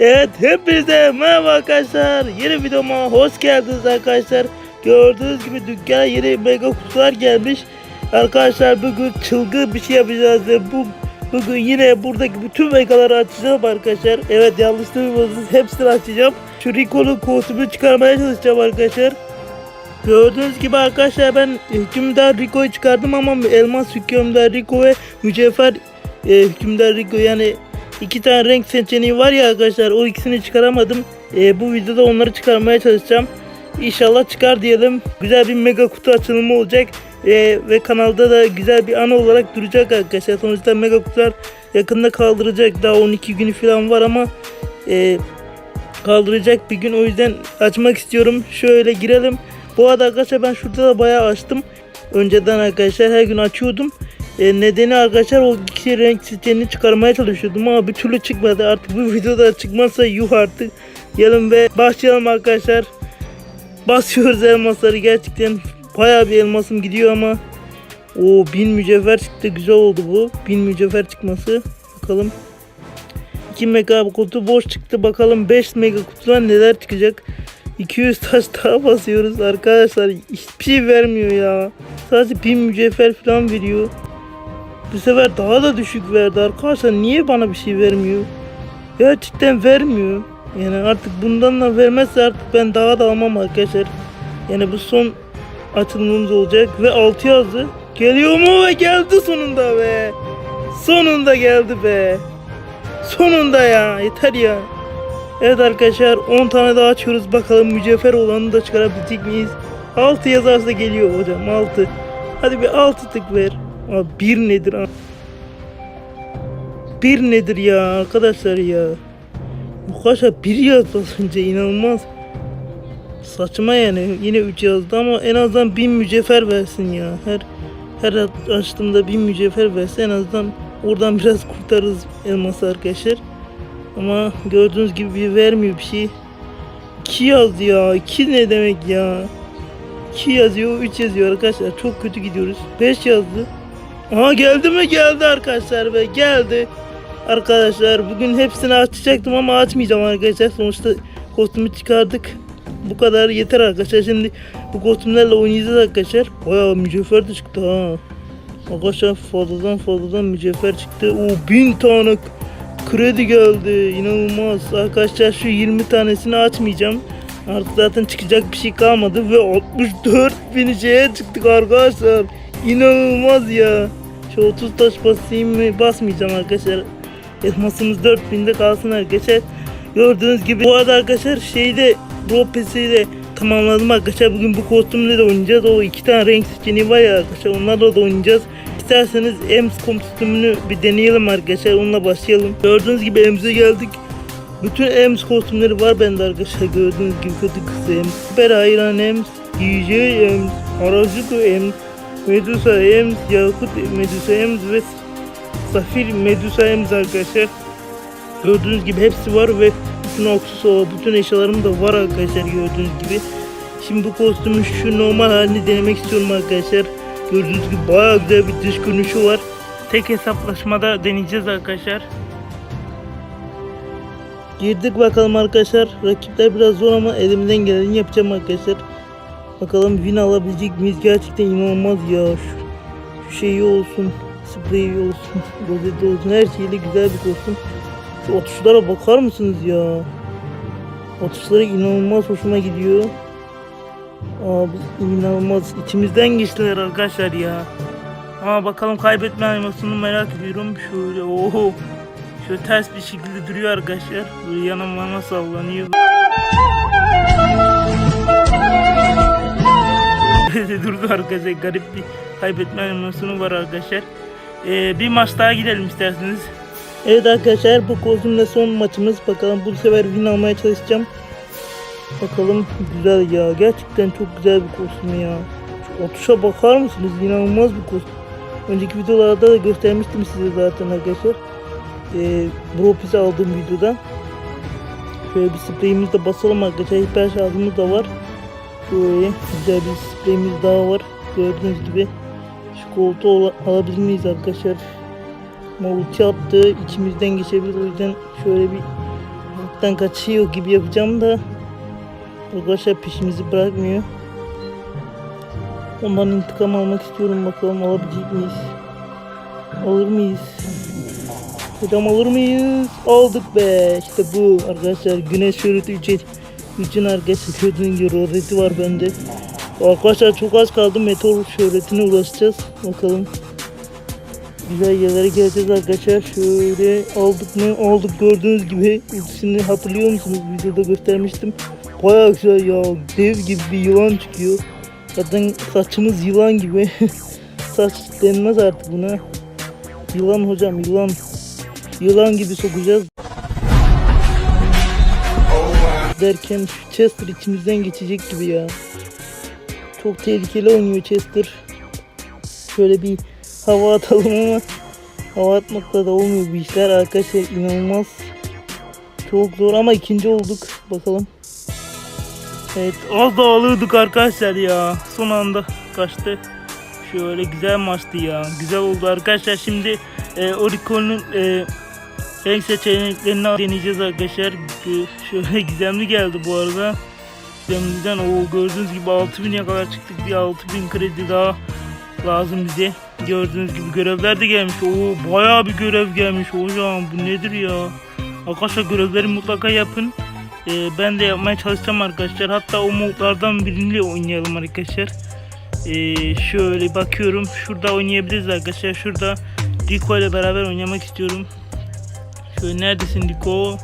Evet hepinize merhaba arkadaşlar. Yeni videoma hoş geldiniz arkadaşlar. Gördüğünüz gibi dükkana yeni mega kutular gelmiş. Arkadaşlar bugün çılgın bir şey yapacağız ve bu bugün yine buradaki bütün megaları açacağım arkadaşlar. Evet yanlış duymadınız hepsini açacağım. Şu Rico'nun kostümünü çıkarmaya çalışacağım arkadaşlar. Gördüğünüz gibi arkadaşlar ben hükümdar Rico'yu çıkardım ama elmas hükümdar Rico ve mücevher e, hükümdar Rico yani iki tane renk seçeneği var ya arkadaşlar o ikisini çıkaramadım. E, bu videoda onları çıkarmaya çalışacağım. İnşallah çıkar diyelim. Güzel bir mega kutu açılımı olacak. E, ve kanalda da güzel bir ana olarak duracak arkadaşlar. Sonuçta mega kutular yakında kaldıracak. Daha 12 günü falan var ama e, kaldıracak bir gün. O yüzden açmak istiyorum. Şöyle girelim. Bu arada arkadaşlar ben şurada da bayağı açtım. Önceden arkadaşlar her gün açıyordum. E, nedeni arkadaşlar o iki renk sistemini çıkarmaya çalışıyordum ama bir türlü çıkmadı. Artık bu videoda çıkmazsa yuh artık. Gelin ve başlayalım arkadaşlar. Basıyoruz elmasları gerçekten bayağı bir elmasım gidiyor ama o bin mücevher çıktı güzel oldu bu. Bin mücevher çıkması. Bakalım. 2 mega kutu boş çıktı. Bakalım 5 mega kutudan neler çıkacak. 200 taş daha basıyoruz arkadaşlar. Hiçbir şey vermiyor ya. Sadece 1000 mücevher falan veriyor. Bu sefer daha da düşük verdi arkadaşlar. Niye bana bir şey vermiyor? Gerçekten vermiyor. Yani artık bundan da vermezse artık ben daha da almam arkadaşlar. Yani bu son açılımımız olacak ve 6 yazdı. Geliyor mu ve geldi sonunda be. Sonunda geldi be. Sonunda ya yeter ya. Evet arkadaşlar 10 tane daha açıyoruz bakalım mücevher olanı da çıkarabilecek miyiz? 6 yazarsa geliyor hocam 6. Hadi bir 6 tık ver. Abi 1 nedir? abi? 1 nedir ya arkadaşlar ya? Arkadaşlar 1 yazdı az önce inanılmaz. Saçma yani yine 3 yazdı ama en azından 1000 mücevher versin ya. Her her açtığımda 1000 mücevher verse en azından oradan biraz kurtarırız elması arkadaşlar. Ama gördüğünüz gibi bir vermiyor bir şey. 2 yazdı ya. 2 ne demek ya? 2 yazıyor, 3 yazıyor arkadaşlar. Çok kötü gidiyoruz. 5 yazdı. Aha geldi mi? Geldi arkadaşlar ve geldi. Arkadaşlar bugün hepsini açacaktım ama açmayacağım arkadaşlar. Sonuçta kostümü çıkardık. Bu kadar yeter arkadaşlar. Şimdi bu kostümlerle oynayacağız arkadaşlar. Bayağı mücevher de çıktı ha. Arkadaşlar fazladan fazladan mücevher çıktı. O bin tane kredi geldi. İnanılmaz. Arkadaşlar şu 20 tanesini açmayacağım. Artık zaten çıkacak bir şey kalmadı ve 64 bin şeye çıktık arkadaşlar. İnanılmaz ya. Şu 30 taş basayım mı? Basmayacağım arkadaşlar. Elmasımız 4000'de kalsın arkadaşlar. Gördüğünüz gibi bu arada arkadaşlar şeyde Pass'i de tamamladım arkadaşlar. Bugün bu kostümle de oynayacağız. O iki tane renk seçeneği var ya arkadaşlar. Onlarla da oynayacağız. İsterseniz Ems kostümünü bir deneyelim arkadaşlar. Onunla başlayalım. Gördüğünüz gibi Ems'e geldik. Bütün Ems kostümleri var bende arkadaşlar. Gördüğünüz gibi kötü kız Ems. Süper Hayran Ems. DJ Ems. Harajuku Ems. Medusa Ems. Yakut Medusa Ems ve Safir Medusa Ems arkadaşlar. Gördüğünüz gibi hepsi var ve bütün aksesuar, bütün eşyalarım da var arkadaşlar gördüğünüz gibi. Şimdi bu kostümün şu normal halini denemek istiyorum arkadaşlar. Gördüğünüz gibi bayağı güzel bir dış görünüşü var. Tek hesaplaşmada deneyeceğiz arkadaşlar. Girdik bakalım arkadaşlar. Rakipler biraz zor ama elimden geleni yapacağım arkadaşlar. Bakalım win alabilecek miyiz? Gerçekten inanılmaz ya. Şu, şu şeyi olsun. Spreyi olsun. Rozeti olsun. Her şeyle güzel bir kostüm. Şu atışlara bakar mısınız ya? Atışları inanılmaz hoşuma gidiyor. Abi inanılmaz içimizden geçtiler arkadaşlar ya. Ama bakalım kaybetme animasyonunu merak ediyorum. Şöyle oho. Şöyle ters bir şekilde duruyor arkadaşlar. Böyle yanım bana sallanıyor. Böyle durdu arkadaşlar. Garip bir kaybetme animasyonu var arkadaşlar. Ee, bir maç daha gidelim isterseniz. Evet arkadaşlar bu kostümle son maçımız. Bakalım bu sefer win almaya çalışacağım. Bakalım güzel ya. Gerçekten çok güzel bir kostüm ya. Şu atışa bakar mısınız? İnanılmaz bir kostüm. Önceki videolarda da göstermiştim size zaten arkadaşlar. Ee, Bropis'i aldığım videoda. Şöyle bir spreyimizi de basalım arkadaşlar. Hiper şarjımız da var. Şöyle güzel bir spreyimiz daha var. Gördüğünüz gibi. Şu koltuğu al- alabilir miyiz arkadaşlar? Ama ulti attı. içimizden geçebilir. O yüzden şöyle bir Almaktan kaçıyor gibi yapacağım da arkadaşlar peşimizi bırakmıyor. Ondan intikam almak istiyorum bakalım alabilecek miyiz? Alır mıyız? Hocam alır mıyız? Aldık be. İşte bu arkadaşlar güneş şöhreti için için gördüğünüz gibi rozeti var bende. Arkadaşlar çok az kaldı meteor şöhretine ulaşacağız. Bakalım. Güzel yerlere geleceğiz arkadaşlar. Şöyle aldık mı? Aldık gördüğünüz gibi. Ultisini hatırlıyor musunuz? Videoda göstermiştim. Baya güzel ya. Dev gibi bir yılan çıkıyor. Zaten saçımız yılan gibi. Saç denmez artık buna. Yılan hocam yılan. Yılan gibi sokacağız. Derken Chester içimizden geçecek gibi ya. Çok tehlikeli oynuyor Chester. Şöyle bir hava atalım ama hava atmakla da olmuyor bu işler arkadaşlar inanılmaz. Çok zor ama ikinci olduk. Bakalım. Evet az da alırdık arkadaşlar ya. Son anda kaçtı. Şöyle güzel maçtı ya. Güzel oldu arkadaşlar. Şimdi e, Orico'nun e, renk seçeneklerini deneyeceğiz arkadaşlar. Şöyle gizemli geldi bu arada. Gizemliden o gördüğünüz gibi 6000'e kadar çıktık. Bir 6000 kredi daha lazım bize. Gördüğünüz gibi görevler de gelmiş. Oo bayağı bir görev gelmiş hocam. Bu nedir ya? Arkadaşlar görevleri mutlaka yapın. Ee, ben de yapmaya çalışacağım arkadaşlar. Hatta o modlardan birini oynayalım arkadaşlar. Ee, şöyle bakıyorum. Şurada oynayabiliriz arkadaşlar. Şurada Rico ile beraber oynamak istiyorum. Neredesin Rico?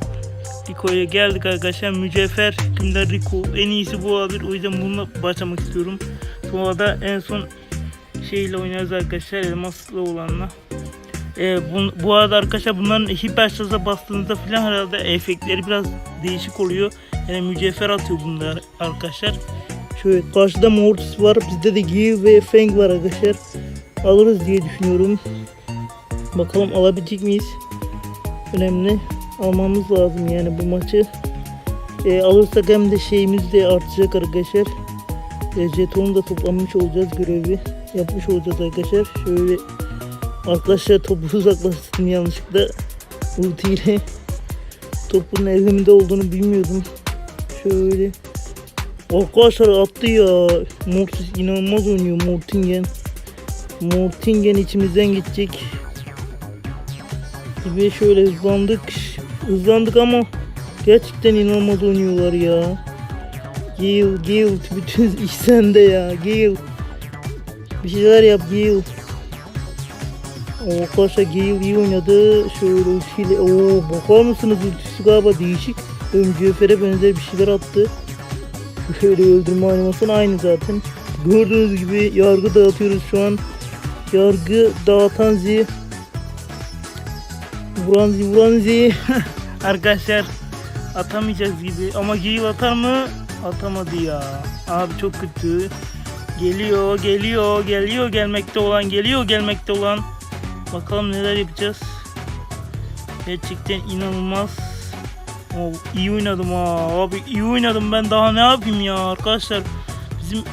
Rico'ya geldik arkadaşlar. Mücevher hükümdar Rico. En iyisi bu olabilir. O yüzden bununla başlamak istiyorum. Sonra da en son şeyle oynarız arkadaşlar. Elmaslı olanla. Ee, bu, bu arada arkadaşlar bunların hiper şarja bastığınızda falan herhalde efektleri biraz değişik oluyor. Yani mücevher atıyor bunlar arkadaşlar. Şöyle karşıda Mortis var. Bizde de Gil ve Fang var arkadaşlar. Alırız diye düşünüyorum. Bakalım alabilecek miyiz? Önemli. Almamız lazım yani bu maçı. Ee, alırsak hem de şeyimiz de artacak arkadaşlar. E, jetonu da toplamış olacağız görevi. Yapmış olacağız arkadaşlar. Şöyle Arkadaşlar topu uzaklaştırdım yanlışlıkla ultiyle. Topun elimde olduğunu bilmiyordum. Şöyle. Arkadaşlar attı ya. Mortis inanılmaz oynuyor Mortingen. Mortingen içimizden gidecek. Gibi şöyle hızlandık. Hızlandık ama gerçekten inanılmaz oynuyorlar ya. Gale, Gale bütün iş sende ya. Gale. Bir şeyler yap Gale. O Arkadaşlar Gale iyi oynadı. Şöyle ultiyle. Oo bakar mısınız ultisi galiba değişik. Ömcüfer'e benzer bir şeyler attı. Şöyle öldürme animasyonu aynı zaten. Gördüğünüz gibi yargı dağıtıyoruz şu an. Yargı dağıtan Z. Vuran Z. Arkadaşlar atamayacağız gibi ama Gale atar mı? Atamadı ya. Abi çok kötü. Geliyor, geliyor, geliyor gelmekte olan, geliyor gelmekte olan. Bakalım neler yapacağız. Gerçekten inanılmaz. Oh, iyi oynadım ha. Abi iyi oynadım ben daha ne yapayım ya arkadaşlar. Bizim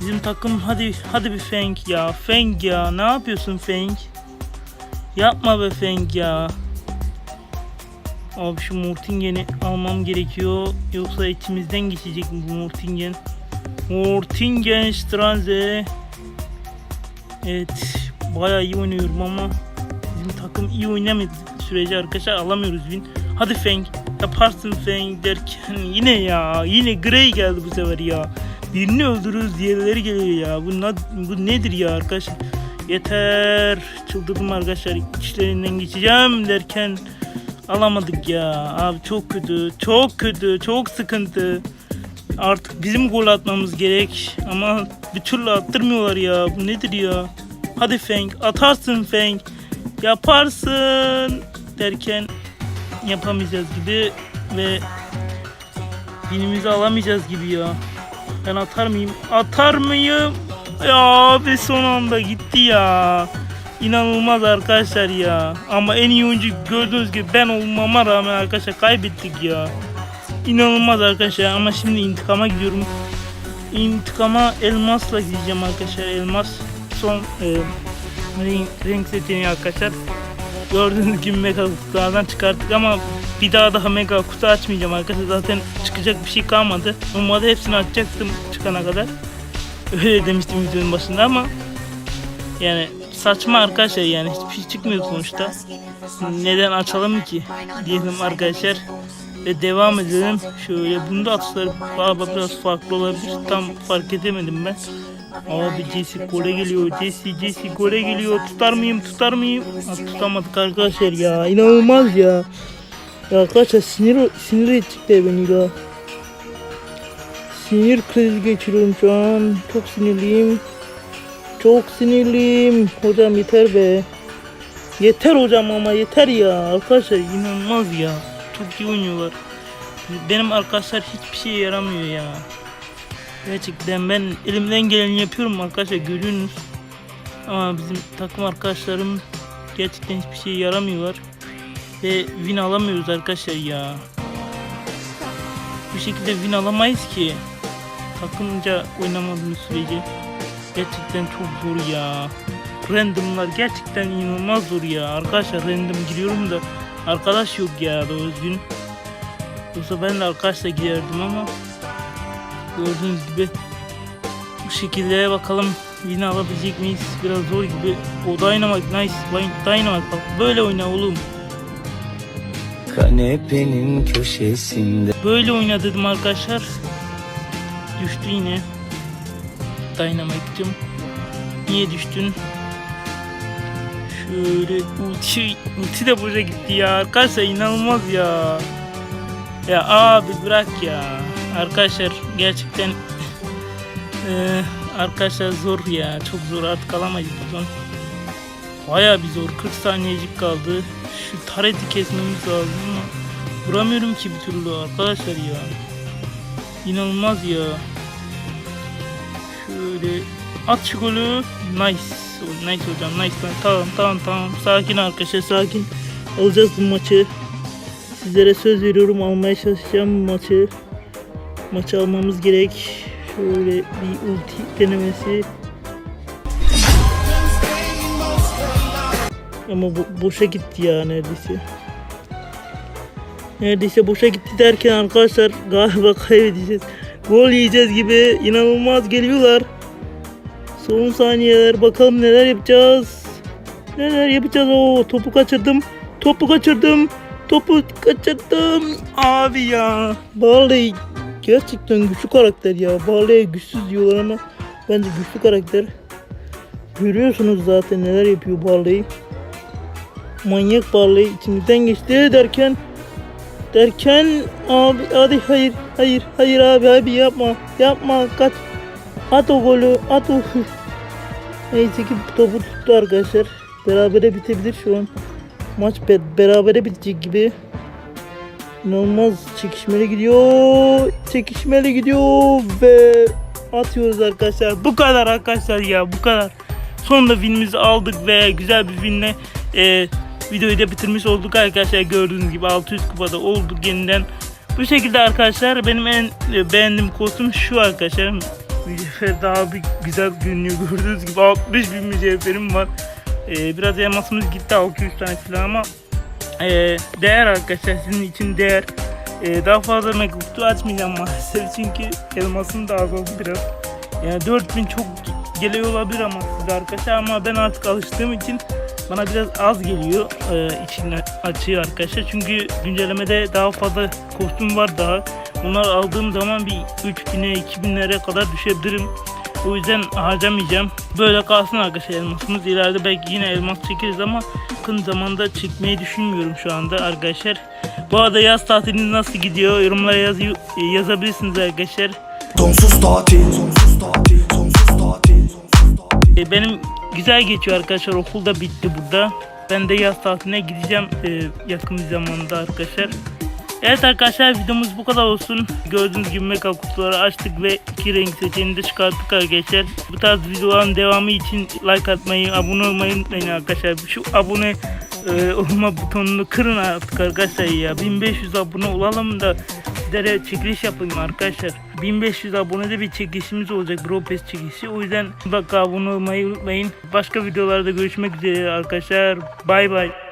bizim takım hadi hadi bir Feng ya. Feng ya. Ne yapıyorsun Feng? Yapma be Feng ya. Abi şu Mortingen'i almam gerekiyor. Yoksa içimizden geçecek mi bu Mortingen? Mortingen Stranze. Evet. Bayağı iyi oynuyorum ama bizim takım iyi oynamadı sürece arkadaşlar alamıyoruz win. Hadi Feng yaparsın Feng derken yine ya yine Grey geldi bu sefer ya. Birini öldürürüz diğerleri geliyor ya. Bu, bu nedir ya arkadaşlar? Yeter. Çıldırdım arkadaşlar. İşlerinden geçeceğim derken alamadık ya. Abi çok kötü. Çok kötü. Çok sıkıntı. Artık bizim gol atmamız gerek. Ama bir türlü attırmıyorlar ya. Bu nedir ya? Hadi Feng atarsın Feng. Yaparsın derken yapamayacağız gibi ve binimizi alamayacağız gibi ya. Ben atar mıyım? Atar mıyım? Ya abi son anda gitti ya. İnanılmaz arkadaşlar ya. Ama en iyi oyuncu gördüğünüz gibi ben olmama rağmen arkadaşlar kaybettik ya. İnanılmaz arkadaşlar ama şimdi intikama gidiyorum. İntikama elmasla gideceğim arkadaşlar. Elmas son e, renk, renk seçeneği arkadaşlar. Gördüğünüz gibi mega kutulardan çıkarttık ama bir daha daha mega kutu açmayacağım arkadaşlar. Zaten çıkacak bir şey kalmadı. Normalde hepsini açacaktım çıkana kadar. Öyle demiştim videonun başında ama yani saçma arkadaşlar yani hiçbir şey çıkmıyor sonuçta. Neden açalım ki diyelim arkadaşlar. Ve devam edelim. Şöyle bunda atışları galiba biraz farklı olabilir. Tam fark edemedim ben. Abi Jesse gole geliyor. Jesse Jesse gole geliyor. Tutar mıyım? Tutar mıyım? Ha, tutamadık arkadaşlar ya. İnanılmaz ya. Ya arkadaşlar sinir sinir edecekler beni ya. Sinir krizi geçiriyorum şu an. Çok sinirliyim. Çok sinirliyim. Hocam yeter be. Yeter hocam ama yeter ya. Arkadaşlar inanılmaz ya. Çok iyi oynuyorlar. Benim arkadaşlar hiçbir şeye yaramıyor ya. Gerçekten ben elimden geleni yapıyorum arkadaşlar görüyorsunuz. Ama bizim takım arkadaşlarım gerçekten hiçbir şeye yaramıyorlar. Ve win alamıyoruz arkadaşlar ya. Bu şekilde win alamayız ki. Takımca oynamadığımız sürece. Gerçekten çok zor ya. Randomlar gerçekten inanılmaz zor ya. Arkadaşlar random giriyorum da arkadaş yok ya doğru düzgün. Yoksa ben de arkadaşla girerdim ama gördüğünüz gibi bu şekilde bakalım yine alabilecek miyiz? Biraz zor gibi. O Dynamite nice. Dynamite bak böyle oyna oğlum. Kanepenin köşesinde Böyle oyna dedim arkadaşlar. Düştü yine. Dynamite'cım. Niye düştün? Şöyle ulti, ulti de boşa gitti ya. Arkadaşlar inanılmaz ya. Ya abi bırak ya. Arkadaşlar gerçekten eee, arkadaşlar zor ya. Çok zor artık alamayız buradan. Baya bir zor. 40 saniyecik kaldı. Şu tareti kesmemiz lazım ama vuramıyorum ki bir türlü arkadaşlar ya. İnanılmaz ya. Şöyle at golü. Nice. Nice hocam. Nice. Tamam tamam tamam. Sakin arkadaşlar sakin. Alacağız bu maçı. Sizlere söz veriyorum almaya çalışacağım bu maçı. Maçı almamız gerek. Şöyle bir ulti denemesi. Ama bo- boşa gitti ya neredeyse. Neredeyse boşa gitti derken arkadaşlar galiba kaybedeceğiz. Gol yiyeceğiz gibi inanılmaz geliyorlar. Son saniyeler bakalım neler yapacağız. Neler yapacağız? Oo topu kaçırdım. Topu kaçırdım. Topu kaçırdım. Abi ya. Barley gerçekten güçlü karakter ya. Barley'e güçsüz diyorlar ama bence güçlü karakter. Görüyorsunuz zaten neler yapıyor Barley. Manyak Barley içimizden geçti derken derken abi hadi hayır hayır hayır abi abi yapma yapma kaç at o golü at o neyse ki topu tuttu arkadaşlar. Berabere bitebilir şu an. Maç be- berabere bitecek gibi. İnanılmaz çekişmeli gidiyor çekişmeli gidiyor ve atıyoruz arkadaşlar. Bu kadar arkadaşlar ya bu kadar. Sonunda winimizi aldık ve güzel bir winle e, videoyu da bitirmiş olduk arkadaşlar. Gördüğünüz gibi 600 kupada olduk yeniden. Bu şekilde arkadaşlar benim en e, beğendiğim kostüm şu arkadaşlar mücevher daha bir güzel görünüyor gördüğünüz gibi 60 bin mücevherim var E, biraz elmasımız gitti 600 tane falan ama e, değer arkadaşlar sizin için değer E, daha fazla kutu açmayacağım maalesef çünkü elmasım da azaldı biraz yani 4000 çok geliyor olabilir ama size arkadaşlar ama ben artık alıştığım için bana biraz az geliyor e, için açıyor arkadaşlar. Çünkü güncellemede daha fazla kostüm var daha. Bunları aldığım zaman bir 3000'e 2000'lere kadar düşebilirim. O yüzden harcamayacağım. Böyle kalsın arkadaşlar elmasımız. İleride belki yine elmas çekeriz ama yakın zamanda çekmeyi düşünmüyorum şu anda arkadaşlar. Bu arada yaz tatiliniz nasıl gidiyor? Yorumlara yaz yazabilirsiniz arkadaşlar. Sonsuz tatil Sonsuz tatil Sonsuz tatil Sonsuz tatil E, Benim güzel geçiyor arkadaşlar. Okul da bitti burada. Ben de yaz tatiline gideceğim e, yakın bir zamanda arkadaşlar. Evet arkadaşlar videomuz bu kadar olsun. Gördüğünüz gibi mega kutuları açtık ve iki renk seçeneğini de çıkarttık arkadaşlar. Bu tarz videoların devamı için like atmayı, abone olmayı unutmayın arkadaşlar. Şu abone e, olma butonunu kırın artık arkadaşlar ya. 1500 abone olalım da sizlere çekiliş yapayım arkadaşlar. 1500 abonede bir çekilişimiz olacak. Bro Pass çekilişi. O yüzden mutlaka abone olmayı unutmayın. Başka videolarda görüşmek üzere arkadaşlar. Bay bay.